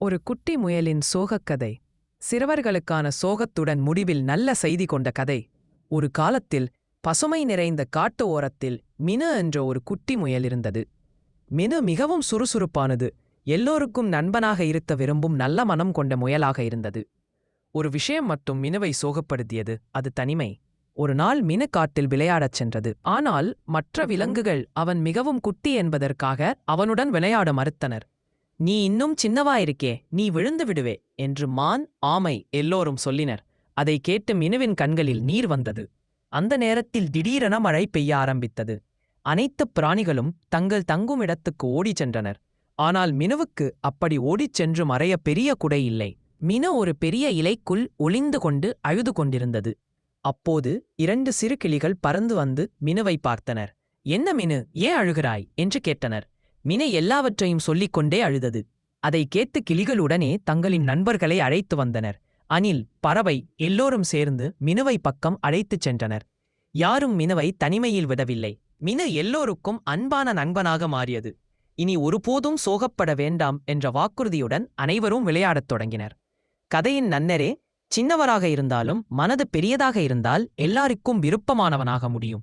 ஒரு குட்டி முயலின் சோகக்கதை. சிறுவர்களுக்கான சோகத்துடன் முடிவில் நல்ல செய்தி கொண்ட கதை. ஒரு காலத்தில் பசுமை நிறைந்த காட்டு ஓரத்தில் மினு என்ற ஒரு குட்டி முயல் இருந்தது. மினு மிகவும் சுறுசுறுப்பானது. எல்லோருக்கும் நண்பனாக இருக்க விரும்பும் நல்ல மனம் கொண்ட முயலாக இருந்தது. ஒரு விஷயம் மட்டும் மினுவை சோகப்படுத்தியது அது தனிமை. ஒரு நாள் மினு காட்டில் விளையாடச் சென்றது. ஆனால் மற்ற விலங்குகள் அவன் மிகவும் குட்டி என்பதற்காக அவனுடன் விளையாட மறுத்தனர். நீ இன்னும் சின்னவாயிருக்கே நீ விழுந்து விடுவே என்று மான் ஆமை எல்லோரும் சொல்லினர். அதை கேட்டு மினுவின் கண்களில் நீர் வந்தது. அந்த நேரத்தில் திடீரென மழை பெய்ய ஆரம்பித்தது. அனைத்து பிராணிகளும் தங்கள் தங்கும் இடத்துக்கு ஓடிச் சென்றனர். ஆனால் மினுவுக்கு அப்படி ஓடிச் சென்று மறைய பெரிய குடை இல்லை. மினு ஒரு பெரிய இலைக்குள் ஒளிந்து கொண்டு அழுது கொண்டிருந்தது. அப்போது இரண்டு சிறு கிளிகள் பறந்து வந்து மினுவை பார்த்தனர். என்ன மினு ஏன் அழுகிறாய்? என்று கேட்டனர். மினை எல்லாவற்றையும் சொல்லிக் கொண்டே அழுதது. அதை கேட்டு கிளிகளுடனே தங்களின் நண்பர்களை அழைத்து வந்தனர். அனில் பறவை எல்லோரும் சேர்ந்து மினுவை பக்கம் அழைத்துச் சென்றனர். யாரும் மினுவை தனிமையில் விடவில்லை. மினு எல்லோருக்கும் அன்பான நண்பனாக மாறியது. இனி ஒருபோதும் சோகப்பட வேண்டாம் என்ற வாக்குறுதியுடன் அனைவரும் விளையாடத் தொடங்கினர். கதையின் நன்னரே சின்னவராக இருந்தாலும் மனது பெரியதாக இருந்தால் எல்லாருக்கும் விருப்பமானவனாக முடியும்.